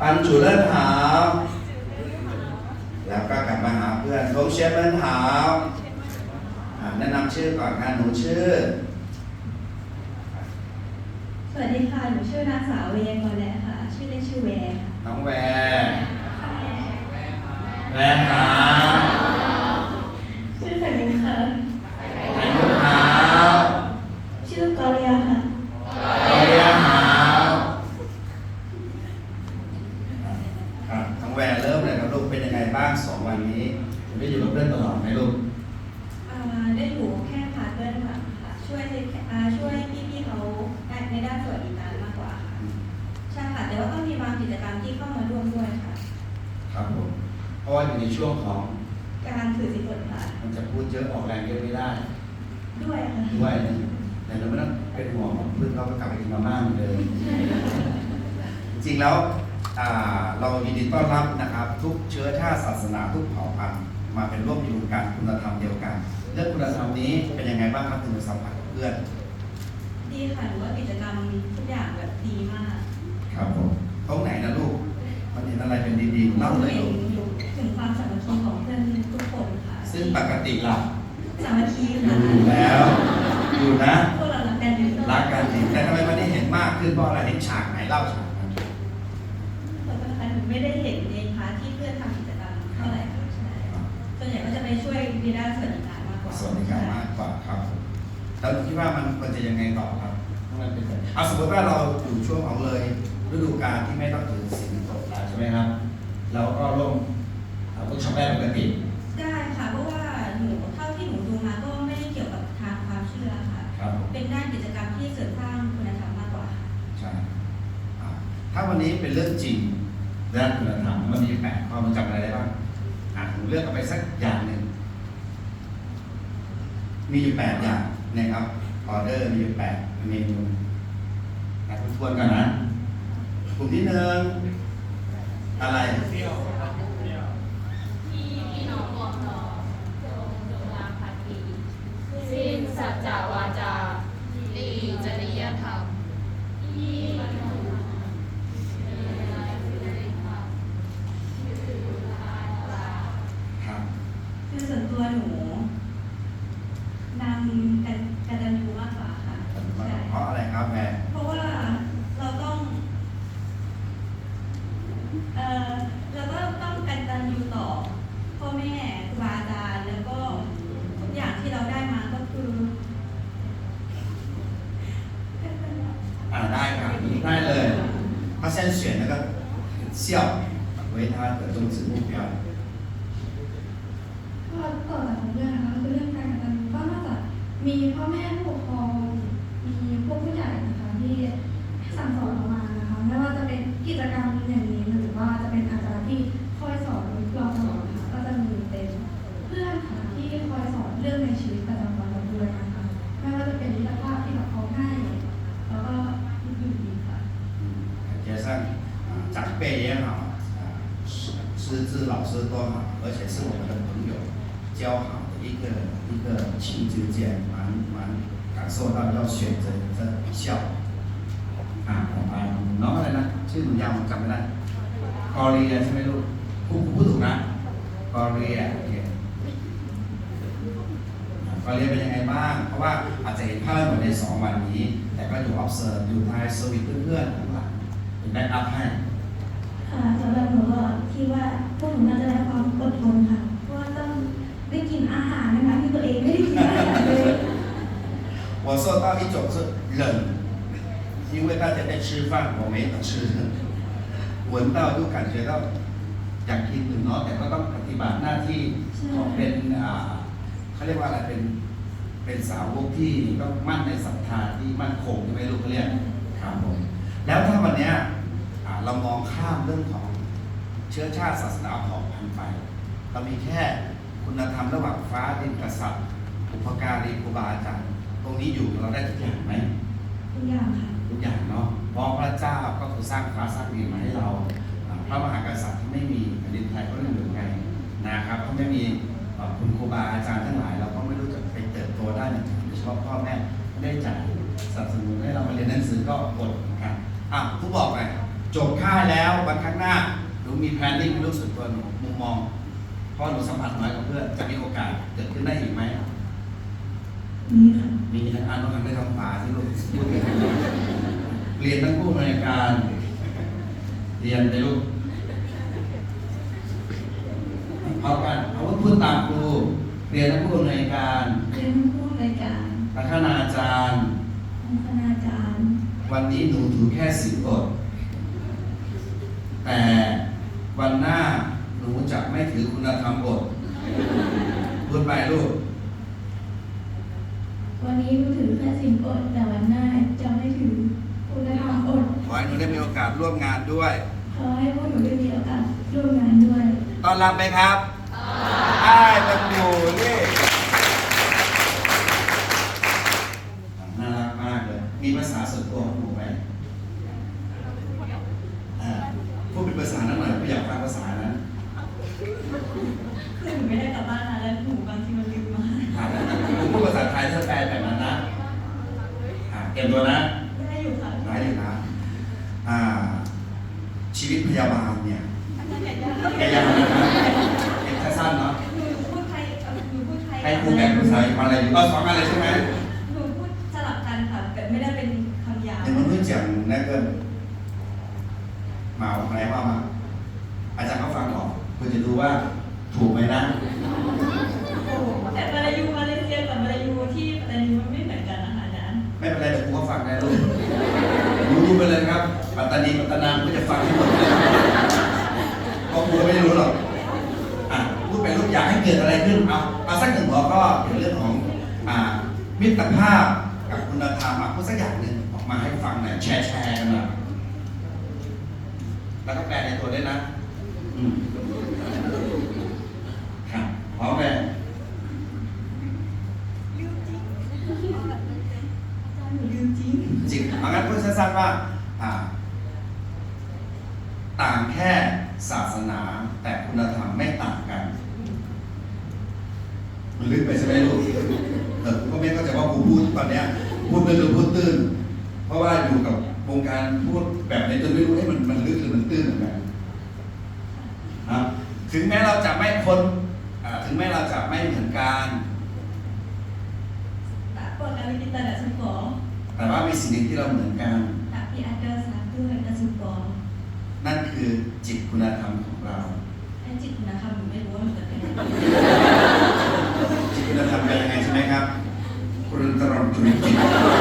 ปันจุเลถาแล้วก็กลับมาหาเพื่อนโคเชฟเลถาแนะนำชื่อก่อนการหนูชื่อ สวัสดีค่ะ หนูชื่อนางสาวเวียงกอนแล้วค่ะ ครับน้องแวร์เริ่มเลยครับลูกเป็นยังไงบ้างสองวันนี้ได้อยู่กับเพื่อนตลอดไหมลูกอ่าได้อยู่แค่พาร์ทเพื่อนค่ะค่ะช่วยอ่าช่วยพี่ๆเขาในด้านสวัสดิการมากกว่าค่ะใช่ค่ะแต่ว่าก็มีบางกิจกรรมที่เข้ามาร่วมด้วยค่ะ ครับผมเพราะว่าอยู่ในช่วงของการถือสินบนค่ะมันจะพูดเยอะออกแรงเยอะไม่ได้ ด้วยค่ะด้วยนะแต่เราไม่ต้องเป็นห่วงหรอกเพื่อนเราก็กลับไปกินมาม่าเหมือนเดิมจริงๆแล้วอ่า เรายินดีต้อนรับนะครับ ทุกเชื้อชาติศาสนาทุกเผ่าพันธุ์มาเป็นร่วมอยู่กันคุณธรรมเดียวกัน เรื่องคุณธรรมนี้เป็นยังไงบ้างครับถึงสัมผัสกับเพื่อน ดีค่ะหรือว่ากิจกรรมทุกอย่างแบบดีมาก ครับผมตรงไหนนะลูก มันเห็นอะไรเป็นดีๆเล่าเลยเห็ลูนกอยู่ถึงความสามัคคีของเพื่อนทุกคนค่ะ ซึ่งปกติล่ะสามัคคีอค่ะยู่แล้วอยู่นะพวกเรารักกันอยู่ตลอดรักกันจริงแต่ทำไมวันนี้เห็นมากขึ้นเพราะอะไรเห็นฉากไหนเล่าฉากนั้น ขอโทษนะคะหนู ไม่ได้เห็นในพาร์ทที่เพื่อนทำกิจกรรมเท่าไหร่ค่ะใช่ส่วนใหญ่ก็จะไปช่วยวีด้านสวัสดิการมากกว่าส่วนในการมากกว่าครับผมแล้วคิดว่ามันควรจะยังไงต่อครับมันเป็นแบบเอาสมมติว่าเราอยู่ช่วงของเลยฤดูกาลที่ไม่ต้องถือศีลตกแล้วใช่ไหมครับเราก็ลงเอาต้องชำระปกติได้ค่ะเพราะว่าหนูเท่าที่หนูดูมาก็ไม่ได้เกี่ยวกับทางความเชื่อค่ะ ครับผมเป็นด้านกิจกรรมที่เสริมสร้างคุณธรรมมากกว่าค่ะใช่อ่าถ้าวันนี้เป็นเรื่องจริง ด้านคุณธรรมมันมีแปดข้อมันจำอะไรได้บ้างอะผมเลือกเอาไปสักอย่างหนึ่งมีอยู่แปดอย่างนะครับออเดอร์มีอยู่แปดเมนูแต่ทวนกันนะกลุ่มที่หนึ่งอะไร ที่พี่น้องบอกต่อจงจงรักภักดีสิ้นสัจจาวาจาดีจริยธรรมที่มโนมีอะไรที่ได้ทำคือลายลา ครับ คือส่วนตัว หนูนำกันกันดันยูมากกว่าค่ะใช่ เพราะอะไรครับแม่ เพราะว่าเราต้อง เอ่อเราก็ต้องกันตันยูต่อพ่อแม่ครูบาอาจารย์แล้วก็ทุกอย่างที่เราได้มาก็คือ อ่าได้ครับได้เลย他先选那个孝为他的终止目标 มีพ่อแม่ผู้ปกครองมีพวกผู้ใหญ่นะคะที่สั่งสอนเรามานะคะไม่ว่าจะเป็นกิจกรรมอย่างนี้หรือว่าจะเป็นอาจารย์ที่คอยสอนเราตลอดนะคะก็จะมีเป็นเพื่อนค่ะที่คอยสอนเรื่องในชีวิตประจำวันเราด้วยนะคะไม่ว่าจะเป็นมิตรภาพที่แบบเขาให้แล้วก็อื่นๆอีกค่ะ 加上啊长辈也好啊师师资老师都好，而且是我们的朋友交好的 一个一个情之间，蛮蛮感受到要选择这孝อ่าของอ่าน้องอะไรนะชื่อหนูยาวผมจำไม่ได้กอเรียใช่ไหมลูกพูดพูดถูกนะกอเรียโอเคกอเรียเป็นยังไงบ้าง เพราะว่าอาจจะเห็นภาพไม่หมดในสองวันนี้ แต่ก็อยู่ observe อยู่ท้ายสวิตเพื่อนๆข้างหลังเป็นแบ็กอัพให้ ค่ะสำหรับหนูก็คิดว่าพวกหนูน่าจะได้ความอดทนค่ะ ได้กินอาหารนะคะที่ตัวเองไม่ได้กินอาหารเลย 我受到一种是冷，因为大家在吃饭，我没得吃，闻到就感觉到อยากกินอยู่เนาะแต่ก็ต้องปฏิบัติหน้าที่ของเป็นอ่าเขาเรียกว่าอะไรเป็นเป็นสาวกที่ต้องมั่นในศรัทธาที่มั่นคงใช่ไหมลูกเขาเรียกครับผมแล้วถ้าวันเนี้ยอ่าเรามองข้ามเรื่องของเชื้อชาติศาสนาเผ่าพันธุ์ไป เรามีแค่ คุณธรรมระหว่างฟ้าดินกษัตริย์อุปการีครูบาอาจารย์ตรงนี้อยู่เราได้ทุกอย่างไหมทุกอย่างค่ะทุกอย่างเนาะเพราะพระเจ้าก็คือสร้างฟ้าสร้างดินมาให้เราอ่าพระมหากษัตริย์ที่ไม่มีแผ่นดินไทยก็เรื่องหนึ่งไงนะครับถ้าไม่มีเอ่อคุณครูบาอาจารย์ทั้งหลาย เราก็ไม่รู้จะไปเติบโตได้อย่างไรโดยเฉพาะพ่อแม่ไม่ได้จ่ายสนับสนุนให้เรามาเรียนหนังสือก็อดเหมือนกันอะทุกบอกหน่อยจบค่ายแล้ววันข้างหน้าหนูมีแพลนนิ่งเป็นเรื่องส่วนตัวหนูมุมมอง เพราะหนูสัมผัสน้อยกว่าเพื่อนจะมีโอกาสเกิดขึ้นได้อีกไหมนี่ค่ะมีอันน้องอันได้ทำป่าที่ลูกพูดถึงเรียนทั้งผู้อำนวยการ เรียนในลูกเอากันเอาว่าพูดตามครูเรียนทั้งผู้อำนวยการเป็นผู้รายการพัฒนาจารย์คณาจารย์ วันนี้หนูถือแค่สิบอดแต่วันหน้าหนู จะไม่ถือคุณธรรมอดพูดไปลูก วันนี้รู้ถือแค่สิ่งอดแต่วันหน้าจะไม่ถือคุณธรรมอดขอให้หนูได้มีโอกาสร่วมงานด้วย ขอให้พวกหนูได้มีโอกาสร่วมงานด้วยต้อนรับไหมครับไอ้ายมันอยู่นี่น่ารักมากเลย มีภาษาส่วนตัวของหนูไหมอ่าพูดเป็นภาษานั้นหน่อยไม่อยากฟังภาษานั้น คือหนูไม่ได้กลับบ้านนานแล้วหนูบางทีมันลืมมา ครับผมพูดภาษาไทยเธอแปลแบบนั้นนะอ่าเตัวนะได้อยู่ค่ะได้อยู่นะอ่าชีวิตพยาบาลเนี่ยพยาบาลนะเห็นสั้นเนาะหนูพูดไทยหนูพูดไทยให้ครูแกนภาษาอะไรก็สองอะไรใช่ไหมหนูพูดสลับกันค่ะแต่ไม่ได้เป็นคำหยาบมันเพื่รู้จังนะเกินมาอะไรว่ามาอาจารย์ก็ฟังออกคุณจะดูว่าถูกไหมนะ ตานีปัตตานามก็จะฟังให้หมดเลยเพราะครูก็ไม่รู้หรอกอะพูดไปลูกอยากให้เกิดอะไรขึ้นเอาเอาสักหนึ่งหัวก็เป็นเรื่องของอ่ามิตรภาพกับคุณธรรมอะพูดสักอย่างหนึ่งออกมาให้ฟังหน่อยแชร์แชร์กันหน่อยแล้วก็แปลในตัวด้วยนะ อืมครับพร้อมไหม หนูลืมจริง จริงเอางั้นพูดสั้นๆว่า อ่า ต่างแค่ศาสนา แต่คุณธรรมไม่ต่างกัน มันลึกไปใช่ไหมลูกเออก็ไม่เข้าใจว่ากูพูดตอนเนี้ยพูดตื้นหรือพูดตื้น เพราะว่าอยู่กับวงการพูดแบบนี้จนไม่รู้ให้มันมันลึกหรือมันตื้นเหมือนกันครับถึงแม้เราจะไม่คนอ่าถึงแม้เราจะไม่เหมือนกัน Tak apa kalau kita tak suka แต่ว่ามีสิ่งหนึ่งที่เราเหมือนกัน Tapi ada satu yang kita suka นั่นคือจิตคุณธรรมของเรา Dan cik nak kamu main bola tak kena จิต Thank you.